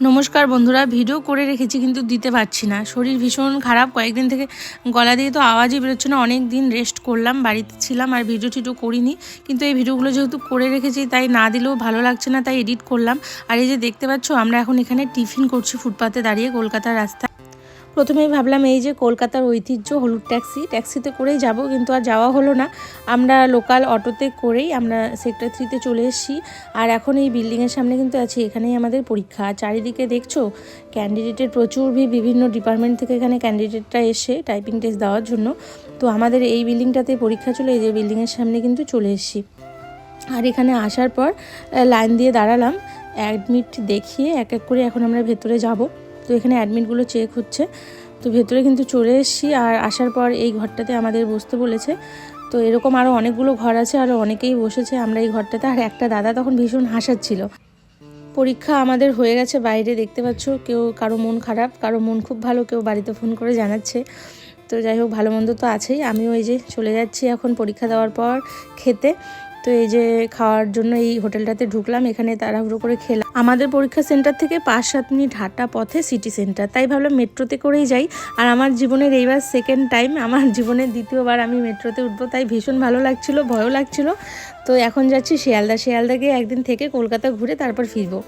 নমস্কার বন্ধুরা, ভিডিও করে রেখেছি কিন্তু দিতে পারছি না। শরীর ভীষণ খারাপ, কয়েকদিন থেকে গলা দিয়ে তো আওয়াজই বেরোচ্ছে না, অনেক দিন রেস্ট করলাম, বাড়িতে ছিলাম আর ভিডিও টিডিও করিনি। কিন্তু এই ভিডিওগুলো যেহেতু করে রেখেছি, তাই না দিলেও ভালো লাগছে না, তাই এডিট করলাম। আর এই যে দেখতে পাচ্ছ, আমরা এখন এখানে টিফিন করছি, ফুটপাতে দাঁড়িয়ে, কলকাতার রাস্তা প্রথমেই ভাবলাম এই যে কলকাতার ঐতিহ্য হলুদ ট্যাক্সি, ট্যাক্সিতে করেই যাব কিন্তু আর যাওয়া হলো না। আমরা লোকাল অটোতে করেই আমরা সেক্টর থ্রিতে চলে এসেছি। আর এখন এই বিল্ডিংয়ের সামনে কিন্তু আছি, এখানেই আমাদের পরীক্ষা। চারিদিকে দেখছ ক্যান্ডিডেটের প্রচুর ভিড়, বিভিন্ন ডিপার্টমেন্ট থেকে এখানে ক্যান্ডিডেটরা এসে টাইপিং টেস্ট দেওয়ার জন্য। তো আমাদের এই বিল্ডিংটাতে পরীক্ষা চলে, এই যে বিল্ডিংয়ের সামনে কিন্তু চলে এসেছি। আর এখানে আসার পর লাইন দিয়ে দাঁড়ালাম। অ্যাডমিট দেখিয়ে এক এক করে এখন আমরা ভেতরে যাব। তো এখানে অ্যাডমিটগুলো চেক হচ্ছে। তো ভেতরে কিন্তু চলে এসেছি আর আসার পর এই ঘরটাতে আমাদের বসতে বলেছে। তো এরকম আরও অনেকগুলো ঘর আছে আরও অনেকেই বসেছে আমরা এই ঘরটাতে। আর একটা দাদা তখন ভীষণ হাসাচ্ছিল। পরীক্ষা আমাদের হয়ে গেছে বাইরে, দেখতে পাচ্ছ কেউ কারও মন খারাপ, কারও মন খুব ভালো, কেউ বাড়িতে ফোন করে জানাচ্ছে। তো যাই হোক, ভালো মন্দ তো আছেই। আমিও এই যে চলে যাচ্ছি এখন পরীক্ষা দেওয়ার পর খেতে। তো এই যে খাওয়ার জন্য এই হোটেলটাতে ঢুকলাম, এখানে তাড়াহুড়ো করে খেলাম। আমাদের পরীক্ষা সেন্টার থেকে পাঁচ সাত মিনিট হাঁটা পথে সিটি সেন্টার, তাই ভাবলাম মেট্রোতে করেই যাই। আর আমার জীবনের এইবার সেকেন্ড টাইম আমার জীবনের দ্বিতীয়বার আমি মেট্রোতে উঠব, তাই ভীষণ ভালো লাগছিল, ভয়ও লাগছিল। তো এখন যাচ্ছি শিয়ালদা শিয়ালদা গিয়ে একদিন থেকে কলকাতা ঘুরে তারপর ফিরবো।